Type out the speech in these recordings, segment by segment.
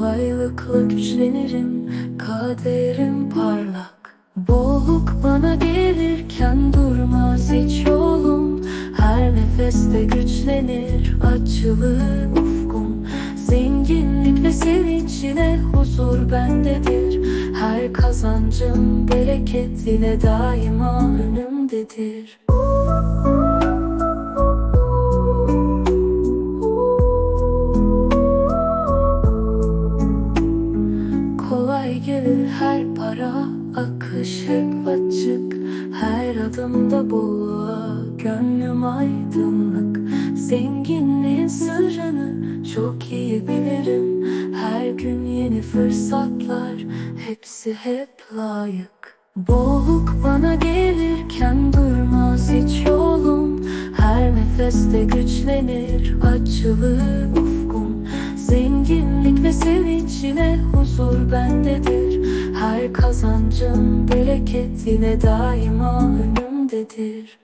Kolaylıkla güçlenirim Kaderim parlak. Bolluk bana gelirken durmaz hiç yolum. Her nefeste güçlenir açılır ufkum. Zenginlik ve sevinç yine huzur bendedir. Her kazancım bereket yine daima önümdedir. Kolay Akış hep açık Her adımda bolluğa Gönlüm aydınlık. Zenginliğin sırrını Çok iyi bilirim. Her gün yeni fırsatlar Hepsi hep layık. Bolluk bana gelirken Durmaz hiç yolum. Her nefeste güçlenir Açılır ufkum. Zenginlik ve sevinç yine huzur bendedir Her kazancım bereket yine daima önümdedir.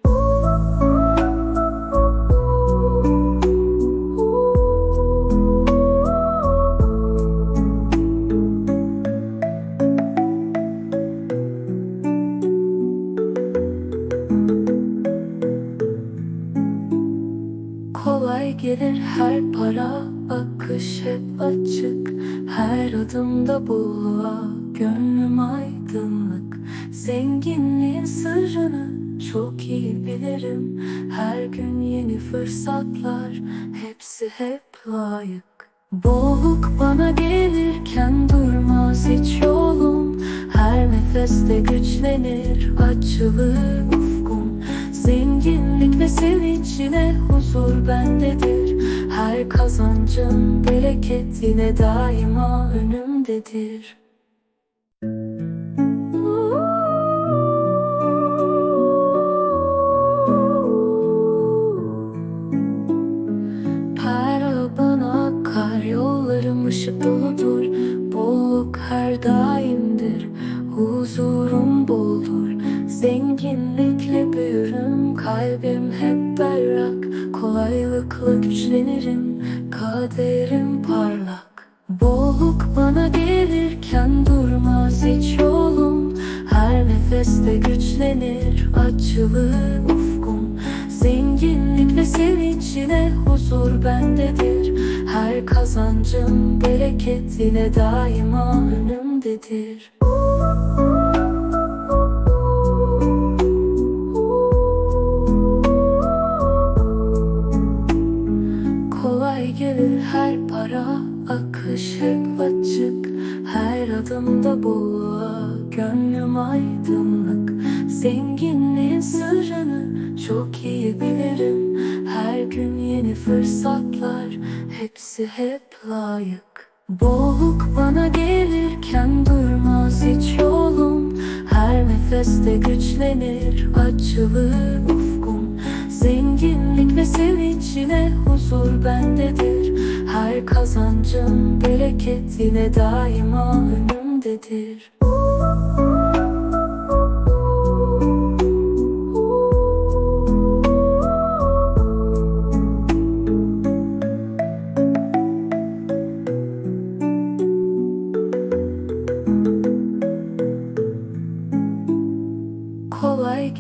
Kolay gelir her para Akış hep açık. Her adımda bolluğa Gönlüm aydınlık Zenginliğin sırrını Çok iyi bilirim. Her gün yeni fırsatlar Hepsi hep layık. Bolluk bana gelirken Durmaz hiç yolum. Her nefeste güçlenir Açılır ufkum. Zenginlik ve sevinç yine huzur bendedir. Her kazancım bereket yine daima önümdedir ışık doludur Bolluk her daimdir. Huzurum boldur. Zenginlikle büyürüm. Kalbim hep berrak. Kolaylıkla güçlenirim. Kaderim parlak. Bolluk bana gelirken Durmaz hiç yolum. Her nefeste güçlenir. Açılır ufkum. Zenginlik ve sevinç yine huzur bendedir Her kazancım bereket yine daima önümdedir. Kolay gelir her para Akış hep açık. Her adımda bolluğa Gönlüm aydınlık. Zenginliğin sırrını Çok iyi bilirim. Her gün yeni fırsatlar Hepsi hep layık. Bolluk bana gelirken Durmaz hiç yolum. Her nefeste güçlenir Açılır ufkum. Zenginlik ve sevinç yine huzur bendedir. Her kazancım bereket yine daima önümdedir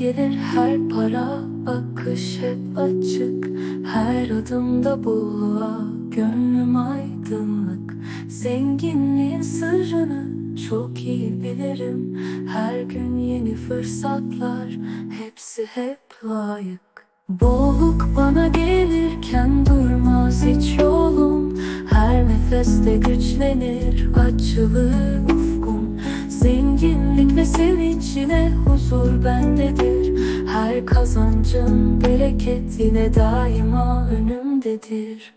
gelir her para Akış hep açık. Her adımda bolluğa Gönlüm aydınlık. Zenginliğin sırrını Çok iyi bilirim. Her gün yeni fırsatlar Hepsi hep layık. Bolluk bana gelirken Durmaz hiç yolum. Her nefeste güçlenir Açılır Zenginlik ve sevinç yine huzur bendedir. Her kazancım bereket yine daima önümdedir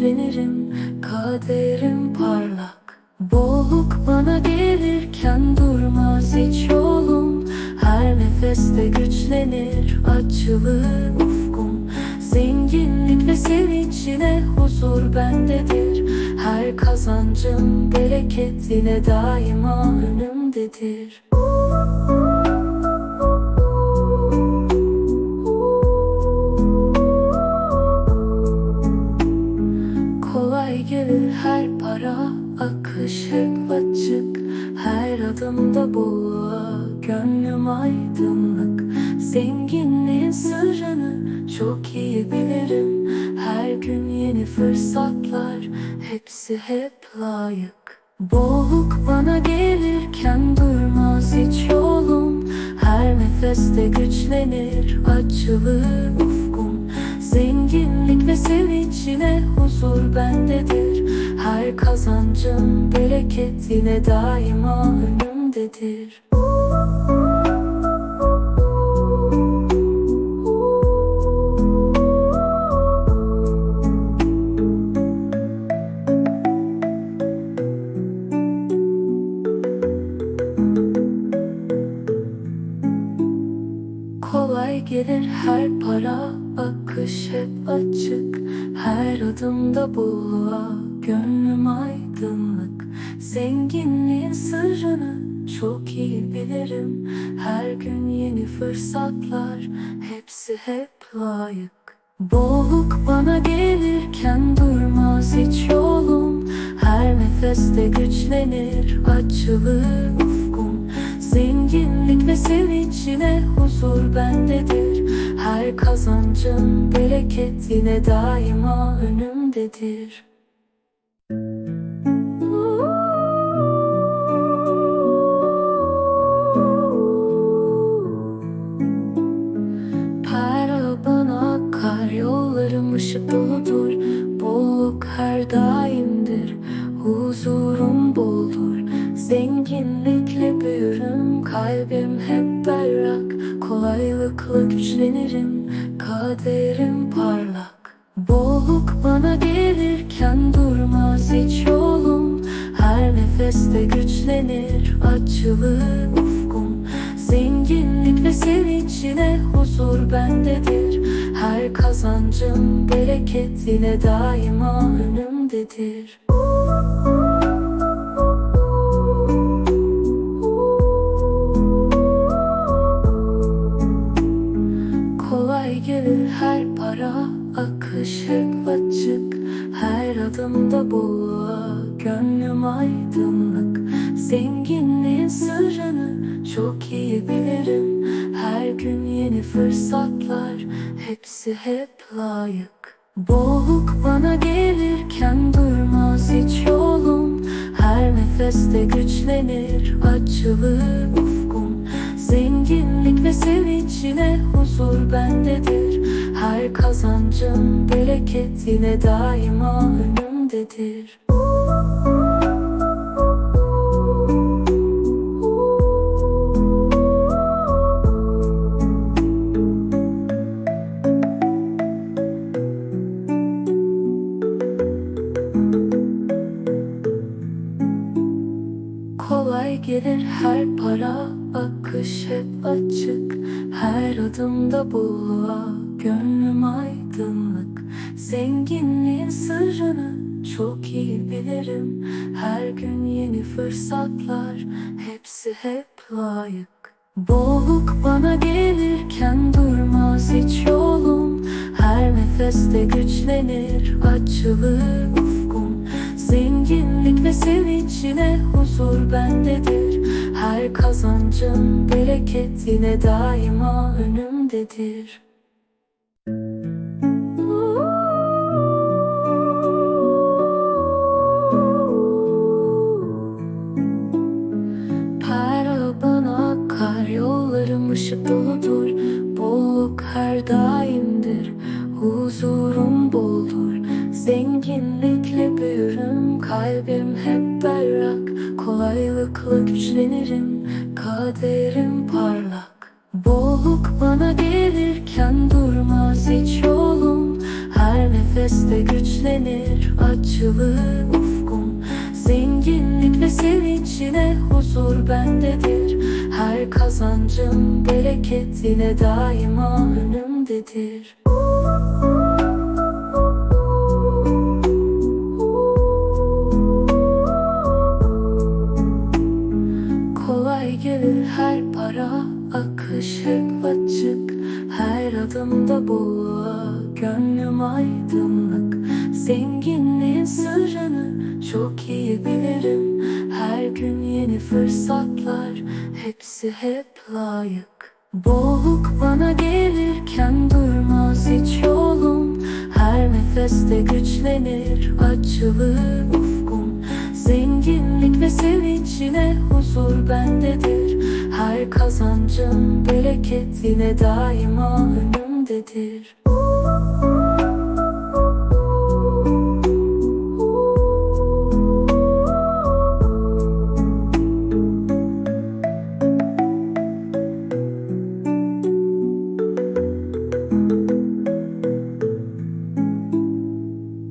güçlenirim Kaderim parlak. Bolluk bana gelirken Durmaz hiç yolum. Her nefes nefeste güçlenir açılır ufkum. Zenginlik ve sevinçine huzur bendedir. Her kazancım bereket yine daima önümdedir. Kolay hep layık. Bolluk bana gelirken durmaz hiç yolum. Her nefeste güçlenir açılır ufkum. Zenginlik ve sevinçine huzur bendedir. Her kazancım bereket yine daima önümdedir Zenginliğin sırrını Çok iyi bilirim. Her gün yeni fırsatlar Hepsi hep layık. Bolluk bana gelirken durmaz hiç yolum. Her nefeste güçlenir açılır ufkum. Zenginlik ve sevinçine huzur bendedir. Her kazancım bereket yine daima önümdedir ışık doludur Bolluk her daimdir. Huzurum boldur Zenginlikle büyürüm. Kalbim hep berrak Kolaylıkla güçlenirim Kaderim parlak. Bolluk bana gelirken durmaz hiç yolum. Her nefeste güçlenir açılır ufkum. Zenginlik ve sevinçine huzur bendedir Her kazancım bereket yine daima önümdedir. Kolay gelir her para Akış hep açık. Her adımda bolluğa Gönlüm aydınlık. Zenginliğin sırrını Çok iyi bilirim. Her gün yeni fırsatlar Hepsi hep layık. Bolluk bana gelirken durmaz hiç yolum. Her nefeste güçlenir açılır ufkum. Zenginlik ve sevinçine huzur bendedir. Her kazancım bereket yine daima önümdedir. Kolay gelir her para Akış hep açık. Her adımda bolluğa Gönlüm aydınlık. Zenginliğin sırrını Çok iyi bilirim. Her gün yeni fırsatlar Hepsi hep layık. Bolluk bana gelirken durmaz hiç yolum. Her nefeste güçlenir açılır Zenginlik ve sevinçine huzur bendedir. Her kazancım bereket yine daima önümdedir. Para bana akar yollarım ışık doludur güçlenirim Kaderim parlak. Bolluk bana gelirken durmaz hiç yolum. Her nefeste güçlenir açılır ufkum. Zenginlik ve sevinçine huzur bendedir. Her kazancım bereket yine daima önümdedir Kolay gelir her para Akış hep açık. Her adımda bolluğa Gönlüm aydınlık. Zenginliğin sırrını Çok iyi bilirim. Her gün yeni fırsatlar Hepsi hep layık. Bolluk bana gelirken durmaz hiç yolum. Her nefeste güçlenir açılır ufkum Zenginlik ve sevinç yine huzur bendedir. Her kazancım bereket yine daima önümdedir.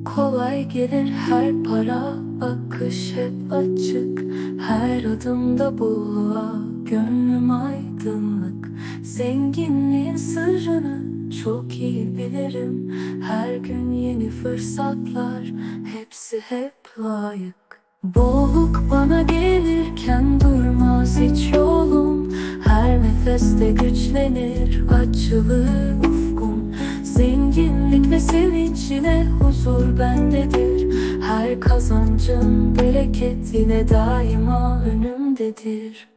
Kolay gelir her para Akış hep açık Her adımda bolluğa Gönlüm aydınlık. Zenginliğin sırrını Çok iyi bilirim. Her gün yeni fırsatlar Hepsi hep layık. Bolluk bana gelirken durmaz hiç yolum. Her nefeste güçlenir açılır ufkum. Zenginlik ve sevinç yine huzur bendedir Her kazancım bereket yine daima önümdedir